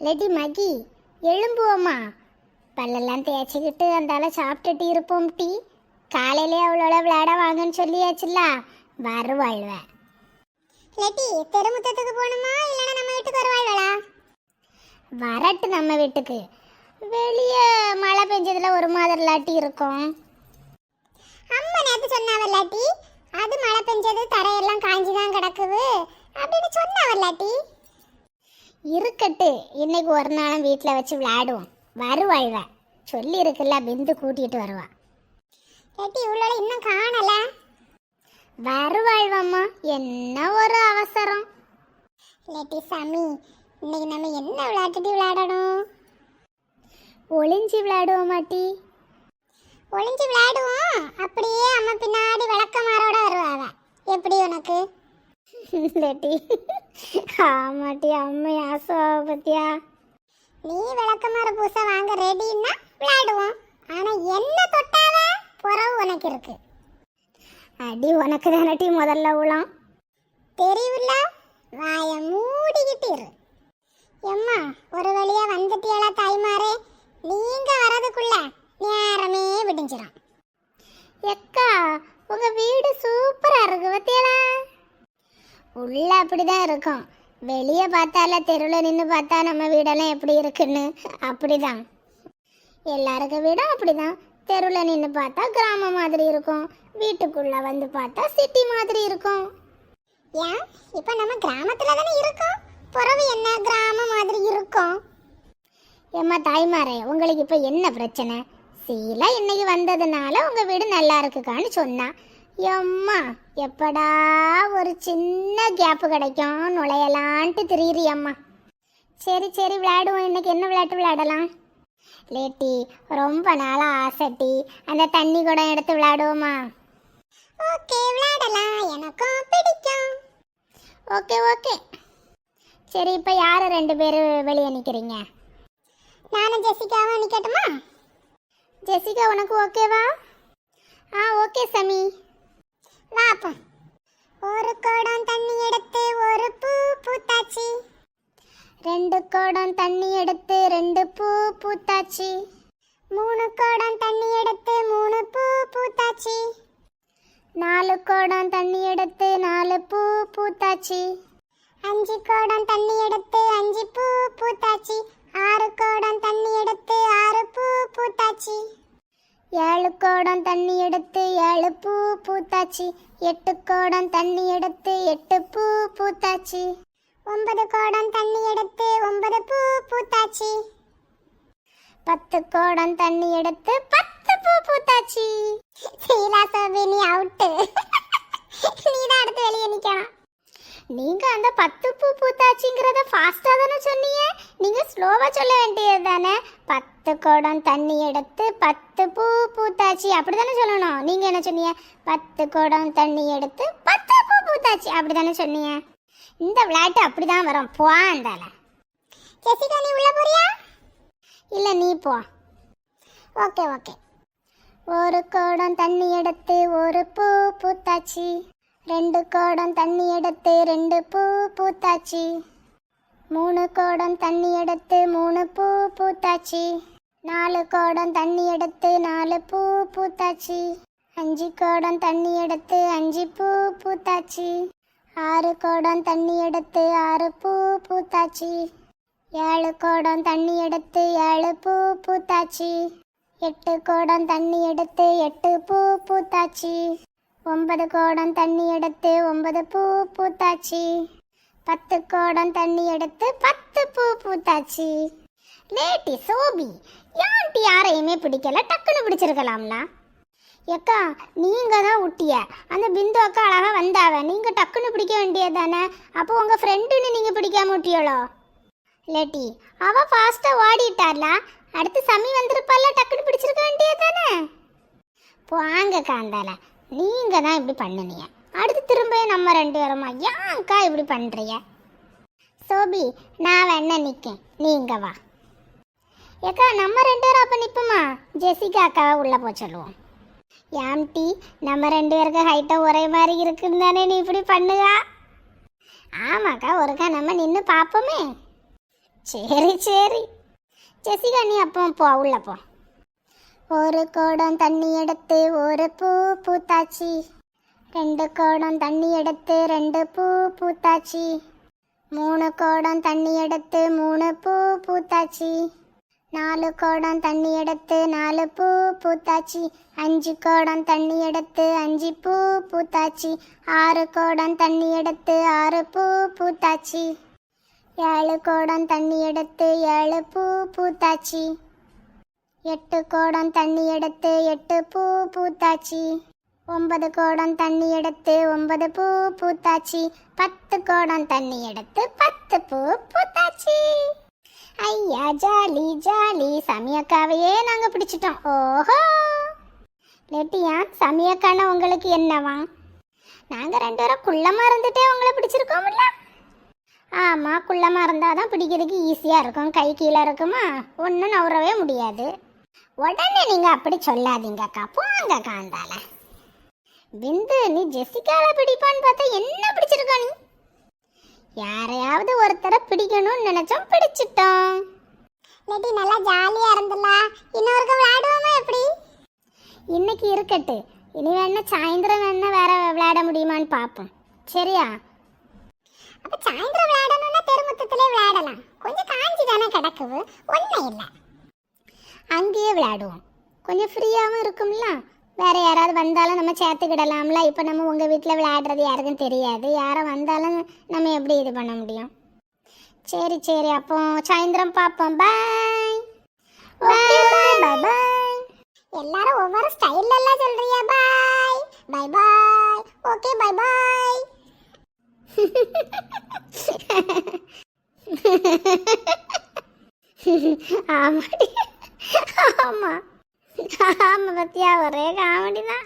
லெடி மகி எழும்புவோமா? பல்லெல்லாம் தேய்ச்சிக்கிட்டு அந்தால சாப்பிட்டுட்டு இருப்போம் டீ. காலையிலே அவளோட விளையாட வாங்கன்னு சொல்லியாச்சுல்ல வருவாழ்வ லெட்டி தெருமுத்தத்துக்கு போகணுமா? இல்லைன்னா நம்ம வீட்டுக்கு வருவாழ்வளா வரட்டு நம்ம வீட்டுக்கு. வெளியே மழை பெஞ்சதுல ஒரு மாதிரி இல்லாட்டி இருக்கும். அம்மா நேற்று சொன்னாவ லாட்டி அது மழை பெஞ்சது தரையெல்லாம் காஞ்சி தான் கிடக்குது. அப்படின்னு சொன்னாவ லாட்டி இருக்கட்டு. இன்னைக்கு ஒரு நாளும் வீட்டில் வச்சு விளையாடுவோம். வருவாழ்வ சொல்லி இருக்குல்ல பிந்து கூட்டிகிட்டு வருவா. கேட்டி இவ்வளோ இன்னும் காணல? வருவாழ்வம்மா என்ன ஒரு அவசரம். இல்லாட்டி சாமி இன்னைக்கு நம்ம என்ன விளையாட்டுட்டு விளையாடணும்? ஒளிஞ்சு விளையாடுவோம் மாட்டி ஒளிஞ்சு விளையாடுவோம். அப்படியே அம்மா பின்னாடி விளக்கமாரோட வருவாங்க எப்படி உனக்கு? லேட்டி ஆமாட்டி அம்மை ஆசுவாவை பத்தியா? நீ விளக்கமாற பூசா வாங்க ரெடின்னா விளையாடுவோம். ஆனா என்ன தொட்டாவ? புறவு உனக்கு இருக்கு. அடி உனக்கு தானட்டி முதல்ல உளம். தெரியுல்ல வாய மூடிக்கிட்டு இரு. எம்மா ஒரு வழியா வந்துட்டியலா தாய்மாரே? நீங்க வரதுக்குள்ள நேரமே விடிஞ்சிடும் எக்கா அப்படிதான் இருக்கும். வெளியே பார்த்தால தெருவில் நின்று பார்த்தா நம்ம வீடெல்லாம் எப்படி இருக்குன்னு? அப்படிதான். எல்லாருக்க வீடும் அப்படிதான். தெருவில் நின்று பார்த்தா கிராமம் மாதிரி இருக்கும். வீட்டுக்குள்ள வந்து பார்த்தா சிட்டி மாதிரி இருக்கும். ஏன்? இப்போ நம்ம கிராமத்தில் தானே இருக்கோம். புறவு என்ன கிராமம் மாதிரி இருக்கும்? ஏம்மா தாய்மாரே உங்களுக்கு இப்போ என்ன பிரச்சனை? சீலா இன்னைக்கு வந்ததுனால உங்கள் வீடு நல்லா இருக்குக்கான்னு சொன்னா. எம்மா எப்படா ஒரு சின்ன கேப்பு கிடைக்கும்? நுழையலான்ட்டு திரியிறியம்மா. சரி சரி விளையாடுவோம். இன்னைக்கு என்ன விளையாட்டு விளையாடலாம்? லேட்டி ரொம்ப நாளாக ஆசைட்டி அந்த தண்ணி குடம் எடுத்து விளையாடுவோமா? ஓகே விளையாடலாம். எனக்கும் பிடிக்கும். Okay okay. சரி இப்போ யார் ரெண்டு பேர் வெளியே நிற்கிறீங்க நானும் ஜெசிகாவும் நிற்கட்டுமா ஜெசிகா உனக்கு ஓகேவா ஆ ஓகே சமி. வா ஒரு கோடம் தண்ணி எடுத்து ஒரு பூ பூத்தாச்சு. ரெண்டு குடம் தண்ணி எடுத்து ரெண்டு பூ பூத்தாச்சு. மூணு கோடம் தண்ணி எடுத்து மூணு பூ பூத்தாச்சு. நாலு கோடம் தண்ணி எடுத்து நாலு பூ பூத்தாச்சு. அஞ்சு கோடம் தண்ணி எடுத்து அஞ்சு பூ பூத்தாச்சு. ஆறு கோடம் தண்ணி எடுத்து ஆறு பூ பூத்தாச்சு. ஏழு கோடம் தண்ணி எடுத்து ஏழு பூ பூத்தாச்சு. எட்டு கோடம் தண்ணி எடுத்து எட்டு பூ பூத்தாச்சு. ஒன்பது கோடம் தண்ணி எடுத்து ஒன்பது பூ பூத்தாச்சு. பத்து கோடம் தண்ணி எடுத்து பத்து பூ பூத்தாச்சு. சீலா சோபினி அவுட்டு நீ தான் அடுத்து வெளியே நிற்கணும் நீங்கள் அந்த பத்து பூ பூத்தாச்சுங்கிறத ஃபாஸ்ட்டாக தானே சொன்னீங்க? ஸ்லோவாக சொல்ல வேண்டியது தானே பத்து குடம் தண்ணி எடுத்து பத்து பூ பூத்தாச்சு. அப்படி தானே சொல்லணும். நீங்கள் என்ன சொன்னீங்க? பத்து குடம் தண்ணி எடுத்து பத்து பூ பூத்தாச்சு. அப்படி தானே சொன்னீங்க. இந்த விளையாட்டு அப்படிதான் வரும். போ அந்தால ஜெசிகா நீ உள்ள போறியா? இல்லை நீ போ. Okay okay. ஒரு குடம் தண்ணி எடுத்து ஒரு பூ பூத்தாச்சு. ரெண்டு குடம் தண்ணி எடுத்து ரெண்டு பூ பூத்தாச்சு. மூணு கோடம் தண்ணி எடுத்து மூணு பூ பூத்தாச்சு. நாலு கோடம் தண்ணி எடுத்து நாலு பூ பூத்தாச்சு. அஞ்சு கோடம் தண்ணி எடுத்து அஞ்சு பூ பூத்தாச்சு. ஆறு கோடம் தண்ணி எடுத்து ஆறு பூ பூத்தாச்சு. ஏழு கோடம் தண்ணி எடுத்து ஏழு பூ பூத்தாச்சு. எட்டு கோடம் தண்ணி எடுத்து எட்டு பூ பூத்தாச்சு. ஒன்பது கோடம் தண்ணி எடுத்து ஒன்பது பூ பூத்தாச்சு. பத்து கோடம் தண்ணி எடுத்து பத்து பூ பூத்தாச்சு. லேட்டி சோபி யான்ட்டி யாரையுமே பிடிக்கல? டக்குன்னு பிடிச்சிருக்கலாம்ல ஏக்கா நீங்க தான் விட்டிய அந்த பிந்து அக்கா அழகா வந்தாவ. நீங்க டக்குன்னு பிடிக்க வேண்டியது தானே அப்போ உங்க ஃப்ரெண்டுன்னு நீங்க பிடிக்காம விட்டியளோ லேட்டி அவ ஃபாஸ்டா ஓடிட்டார்ல அடுத்து சமி வந்திருப்பால டக்குன்னு பிடிச்சிருக்க வேண்டியது தானே போங்க காந்தால. நீங்க தான் இப்படி பண்ணுனீங்க. அடுத்து திரும்ப நம்ம ரெண்டு பேருமா? ஏன்க்கா இப்படி பண்ணுறிய சோபி நான் வேணா நிக்கேன். நீங்க வா. ஏக்கா நம்ம ரெண்டு பேரும் அப்போ நிற்போமா ஜெசிகா அக்காவை உள்ளே போ சொல்லுவோம். ஏம்டி நம்ம ரெண்டு பேருக்கு ஹைட்டாக ஒரே மாதிரி இருக்குன்னு தானே நீ இப்படி பண்ணுகா ஆமாக்கா ஒருக்கா நம்ம நின்று பார்ப்போமே சரி சரி. ஜெசிகா நீ அப்போ போ உள்ள போ. ஒரு குடம் தண்ணி எடுத்து ஒரு பூ பூத்தாச்சி. ரெண்டு கோடம் தண்ணி எடுத்து ரெண்டு பூ பூத்தாச்சி. மூணு கோடம் தண்ணி எடுத்து மூணு பூ பூத்தாச்சி. நாலு கோடம் தண்ணி எடுத்து நாலு பூ பூத்தாச்சி. அஞ்சு கோடம் தண்ணி எடுத்து அஞ்சு பூ பூத்தாச்சி. ஆறு கோடம் தண்ணி எடுத்து ஆறு பூ பூத்தாச்சி. ஏழு கோடம் தண்ணி எடுத்து ஏழு பூ பூத்தாச்சி. எட்டு கோடம் தண்ணி எடுத்து எட்டு பூ பூத்தாச்சி. ஒன்பது கோடம் தண்ணி எடுத்து ஒன்பது பூ பூத்தாச்சி. பத்து கோடம் தண்ணி எடுத்து பத்து பூ பூத்தாச்சி. ஐயா ஜாலி ஜாலி. சமயக்காவையே நாங்கள் பிடிச்சிட்டோம். ஓஹோ! லெட்டியா சமயக்கான உங்களுக்கு என்னவா? நாங்கள் ரெண்டு பேரும் குள்ளமாக இருந்துட்டே உங்களை பிடிச்சிருக்கோம்ல. ஆமாம் குள்ளமாக இருந்தால் தான் பிடிக்கிறதுக்கு ஈஸியாக இருக்கும். கை கீழே இருக்குமா? ஒன்றும் நவரவே முடியாது. உடனே நீங்கள் அப்படி சொல்லாதீங்கக்கா. போங்க காந்தால. பிந்து நீ ஜெசிகால பிடிப்பான்னு பார்த்தா என்ன பிடிச்சிருக்கா நீ? யாரையாவது ஒருத்தரை பிடிக்கணும்னு நினைச்சோம் பிடிச்சிட்டோம். லெட்டி நல்லா ஜாலியா இருந்தல இன்னொருக்க விளையாடுவோமா எப்படி? இன்னைக்கு இருக்கட்டு. இனி வேணா சாயந்தரம் வேணா வேற விளையாட முடியுமான்னு பார்ப்போம். சரியா? அப்ப சாயந்தரம் விளையாடணும்னா தெருமுத்தத்திலே விளையாடலாம். கொஞ்சம் காஞ்சி தானே கிடக்குது. ஒன்றும் இல்லை. அங்கேயே விளையாடுவோம். கொஞ்சம் ஃப்ரீயாகவும் இருக்கும்ல? வேற யாராவது வந்தாலும் நம்ம சேர்த்துக்கிடலாம்ல? இப்போ நம்ம உங்கள் வீட்டில் விளையாடுறது யாருக்கும் தெரியாது. யாரும் வந்தாலும் நம்ம எப்படி இது பண்ண முடியும்? சரி சரி. அப்போ சாயந்தரம் பார்ப்போம். பாய் பாய் பாய் எல்லாரும் ஒவ்வொரு ஸ்டைல்ல எல்லாம் சொல்றியா bye bye bye okay bye bye ஆமாடி. ஆமா. ஆமா பத்தியா ஒரே காமெடி தான்